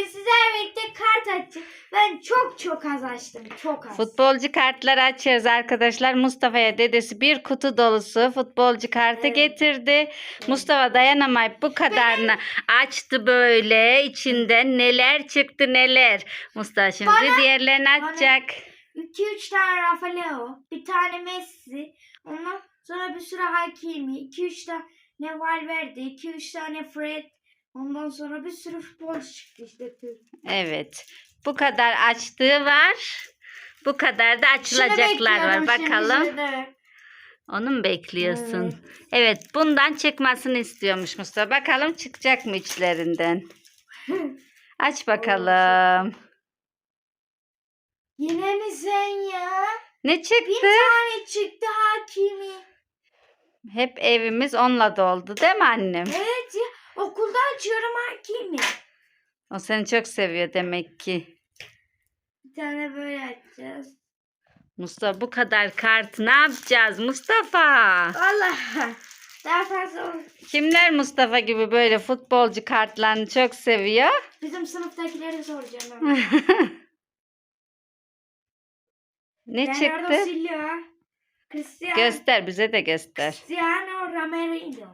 Bugün sizlerle birlikte kart açacağım. Ben çok çok az açtım. Çok az. Futbolcu kartları açıyoruz arkadaşlar. Mustafa'ya dedesi bir kutu dolusu futbolcu kartı Evet. getirdi. Mustafa dayanamayıp bu kadarını açtı böyle. İçinden neler çıktı neler. Mustafa şimdi Bana- diğerlerini açacak. 2-3 tane Rafaelao, bir tane Messi, ondan sonra bir sürü Hakimi, 2-3 tane Valverde, 2-3 tane Fred, ondan sonra bir sürü futbolcu çıktı işte. Evet. Bu kadar açtığı var. Bu kadar da açılacaklar var. Bakalım. Onu mu bekliyorsun? Evet. Evet, bundan çıkmasını istiyormuş Mustafa. Bakalım çıkacak mı içlerinden? Aç bakalım. Yine mi sen ya? Ne Bir çıktı? tane çıktı Hakimi. Hep evimiz onunla doldu değil mi annem? Evet ya açıyorum Hakimi. O seni çok seviyor demek ki. Bir tane böyle açacağız. Mustafa bu kadar kartı ne yapacağız Mustafa? Allah. Daha fazla olur. Kimler Mustafa gibi böyle futbolcu kartlarını çok seviyor? Bizim sınıftakileri soracağım. ben. Ne Bernardo çıktı? Silva. Cristiano. Göster bize de göster. Cristiano Romero.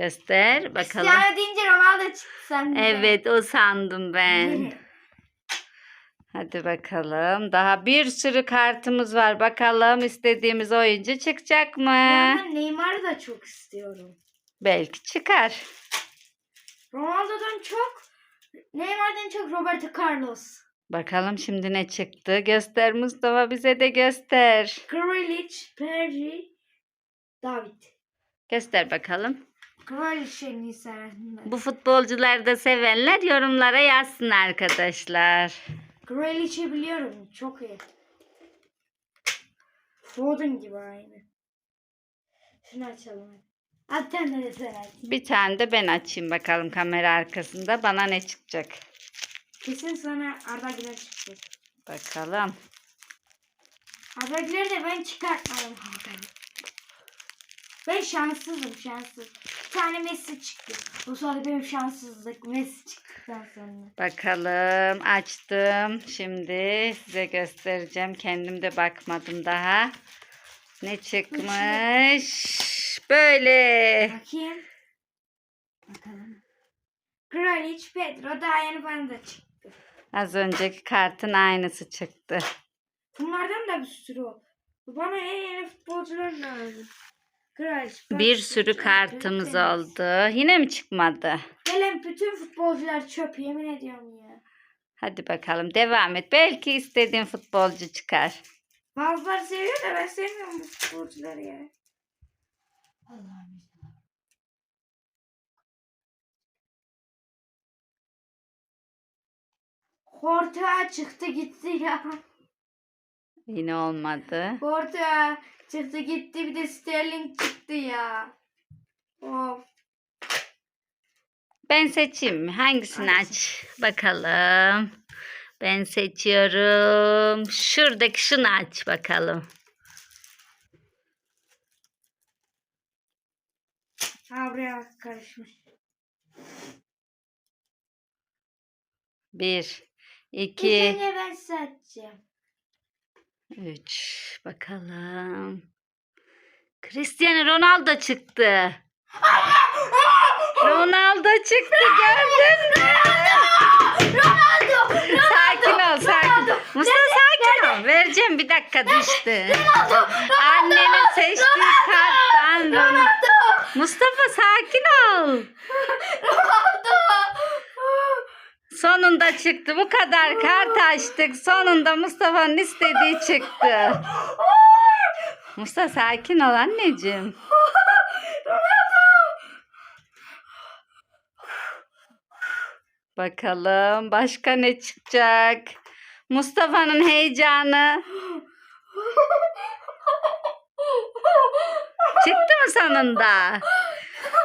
Göster bakalım. Cristiano deyince Ronaldo çıktı sende. Evet o sandım ben. Hadi bakalım. Daha bir sürü kartımız var. Bakalım istediğimiz oyuncu çıkacak mı? Ben Neymar'ı da çok istiyorum. Belki çıkar. Ronaldo'dan çok Neymar'dan çok Roberto Carlos. Bakalım şimdi ne çıktı. Göster Mustafa bize de göster. Grealish, Perry, David. Göster bakalım. İyi sevenler. Bu futbolcuları da sevenler yorumlara yazsın arkadaşlar. Grealish'i biliyorum. Çok iyi. Foden gibi aynı. Şunu açalım. Bir tane de sen aç. Bir tane de ben açayım bakalım kamera arkasında. Bana ne çıkacak? Kesin sana Arda Güler çıktı. Bakalım. Arda Güler'i de ben çıkartmadım. Ben şanssızım şanssız. Bir tane Messi çıktı. Bu sonra benim şanssızlık Messi çıktıktan sonra. Bakalım açtım. Şimdi size göstereceğim. Kendim de bakmadım daha. Ne çıkmış? Böyle. Bakayım. Bakalım. Kraliç Pedro daha yeni bana da çıktı. Az önceki kartın aynısı çıktı. Bunlardan da bir sürü o. Bana en yeni futbolcular lazım. Bir sürü kartımız oldu. Yine mi çıkmadı? Gelen bütün futbolcular çöp yemin ediyorum ya. Hadi bakalım devam et. Belki istediğin futbolcu çıkar. Bazıları seviyor da ben sevmiyorum bu futbolcuları ya. Allah'ım. Orta çıktı gitti ya. Yine olmadı. Orta çıktı gitti bir de Sterling çıktı ya. Of. Ben seçeyim mi? Hangisini aç? Bakalım. Ben seçiyorum. Şuradaki şunu aç bakalım. Ha buraya karışmış. Bir, Bir iki, saniye ben seçeceğim. Üç. Bakalım. Cristiano Ronaldo çıktı. Ronaldo çıktı gördün mü? Ronaldo! Sakin ol sakin. Mustafa sakin ol. Vereceğim bir dakika düştü. Annenin seçtiği karttan Ronaldo. Mustafa sakin ol. Sonunda çıktı. Bu kadar kart açtık. Sonunda Mustafa'nın istediği çıktı. Mustafa sakin ol anneciğim. Bakalım başka ne çıkacak? Mustafa'nın heyecanı. Çıktı mı sonunda?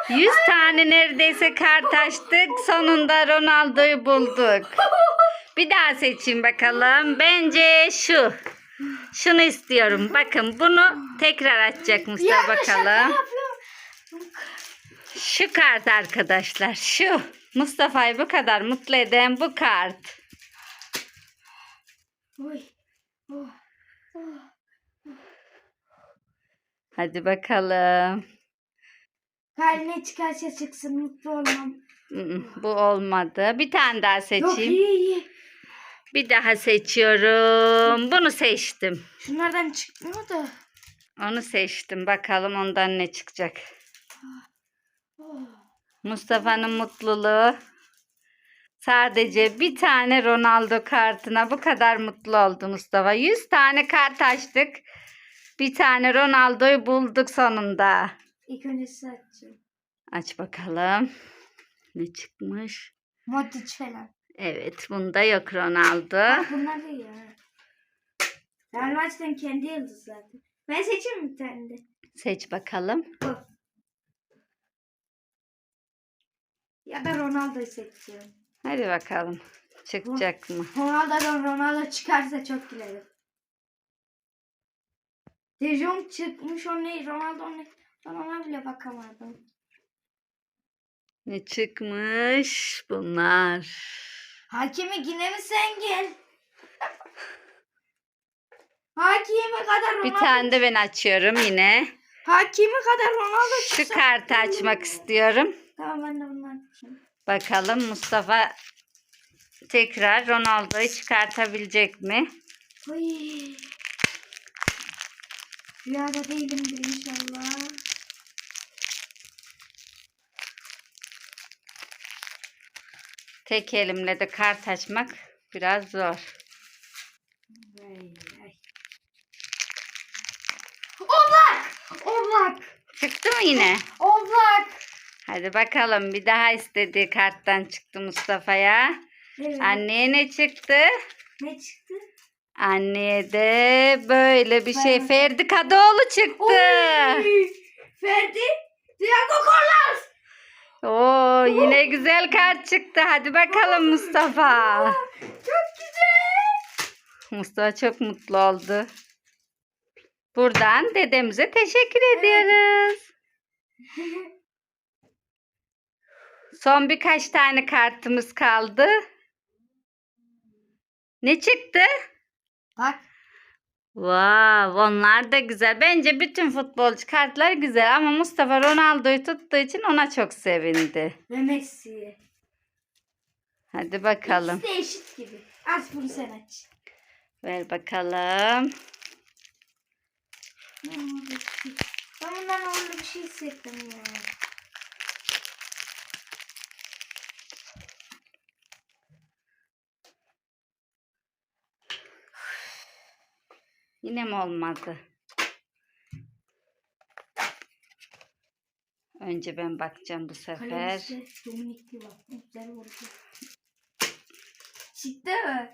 100 tane neredeyse kart açtık. Sonunda Ronaldo'yu bulduk. Bir daha seçeyim bakalım. Bence şu. Şunu istiyorum. Bakın bunu tekrar açacak Mustafa bakalım. Şu kart arkadaşlar. Şu. Mustafa'yı bu kadar mutlu eden bu kart. Oh. Oh. Hadi bakalım. Kalbine çıkarsa çıksın mutlu olmam. Bu olmadı. Bir tane daha Yok seçeyim. iyi iyi. Bir daha seçiyorum. Bunu seçtim. Şunlardan çıkmıyor da. Onu seçtim. Bakalım ondan ne çıkacak. Mustafa'nın mutluluğu. Sadece bir tane Ronaldo kartına bu kadar mutlu oldu Mustafa. 100 tane kart açtık. Bir tane Ronaldo'yu bulduk sonunda. İlk önce size açacağım. Aç bakalım. Ne çıkmış? Modric falan. Evet bunda yok Ronaldo. Bak bunlar da ya. Madrid'in kendi yıldız zaten. Ben seçeyim bir tane de? Seç bakalım. Bu. Ya da Ronaldo'yu seçiyorum. Hadi bakalım. Çıkacak mı? Ronaldo'dan Ronaldo çıkarsa çok gülerim. De Jong çıkmış o ne? Ronaldo ne? Ben ona bile bakamadım. Ne çıkmış bunlar? Hakimi yine mi sen gel? Hakimi kadar Ronaldo. Bir tane de ben açıyorum yine. Hakimi kadar Ronaldo Şu çıksa. kartı açmak istiyorum. Tamam ben de bunu açayım. Bakalım Mustafa tekrar Ronaldo'yu çıkartabilecek mi? Oy. Rüyada değilimdir inşallah. Tek elimle de kart açmak biraz zor. Oblak! Oblak! Çıktı mı yine? Oblak! Hadi bakalım bir daha istediği karttan çıktı Mustafa'ya. Evet. Anneye ne çıktı? Ne çıktı? Anneye de böyle bir şey Ferdi Kadıoğlu çıktı. Oy! Ferdi! Diego Carlos! Oo yine güzel kart çıktı. Hadi bakalım Mustafa. Çok güzel! Mustafa çok mutlu oldu. Buradan dedemize teşekkür ediyoruz. Son birkaç tane kartımız kaldı. Ne çıktı? Bak. Wow, onlar da güzel. Bence bütün futbolcu kartlar güzel ama Mustafa Ronaldo'yu tuttuğu için ona çok sevindi. Ve Messi. Hadi bakalım. İkisi de eşit gibi. Aç bunu sen aç. Ver bakalım. Ben bundan öyle bir şey hissettim ya. Yine mi olmadı? Önce ben bakacağım bu sefer. Çıktı mı?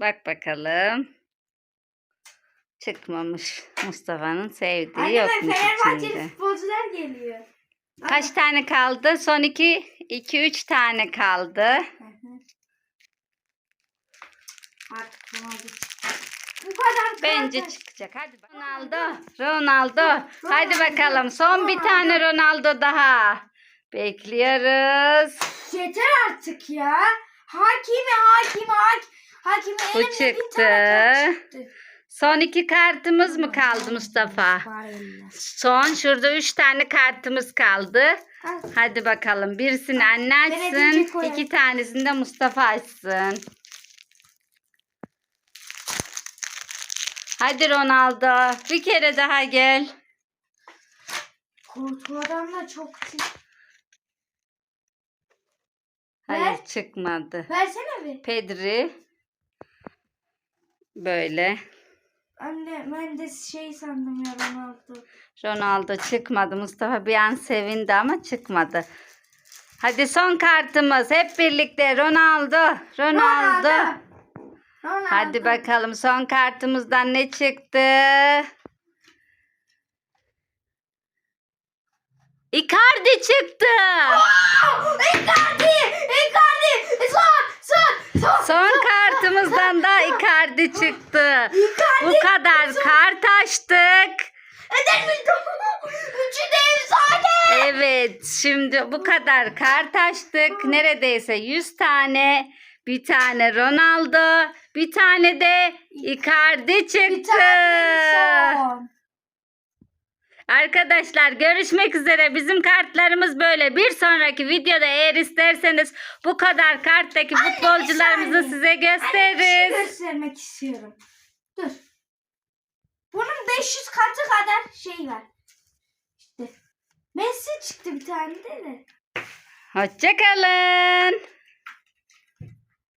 Bak bakalım. Çıkmamış. Mustafa'nın sevdiği Anne yokmuş Fenerbahçeli içinde. futbolcular geliyor. Kaç tane kaldı? Son iki, iki üç tane kaldı. Hı hı. Artık. Bu kadar Bence kaldı. çıkacak. Hadi Ronaldo. Ronaldo. Hadi bakalım. Son bir tane Ronaldo daha. Bekliyoruz. Yeter artık ya. Hakimi hakimi hak hakimi Bu elimde bir çıktı. tane kart çıktı. Son iki kartımız mı kaldı Mustafa? Var. Son şurada üç tane kartımız kaldı. Al. Hadi bakalım. Birisini anne açsın. koyarım. iki tanesini de Mustafa açsın. Hadi Ronaldo. Bir kere daha gel. Kurtula'dan da çok çıktı. Hayır Ver. çıkmadı. Versene bir. Pedri. Böyle. Anne ben de şey sandım ya Ronaldo. Ronaldo çıkmadı. Mustafa bir an sevindi ama çıkmadı. Hadi son kartımız. Hep birlikte Ronaldo. Ronaldo. Ronaldo. Hadi bakalım son kartımızdan ne çıktı? Icardi çıktı. Icardi! Icardi! Son! Son! Son! Son kartımızdan da Icardi çıktı. Bu kadar kart açtık. Üçü de efsane! Evet şimdi bu kadar kart açtık. Neredeyse 100 tane. Bir tane Ronaldo. Bir tane de Icardi Bir çıktı. Arkadaşlar görüşmek üzere. Bizim kartlarımız böyle. Bir sonraki videoda eğer isterseniz bu kadar karttaki futbolcularımızı saniye. size Anne, bir şey gösteririz. göstermek istiyorum. Dur. Bunun 500 katı kadar şey var. İşte. Messi çıktı bir tane de. de. Hoşçakalın.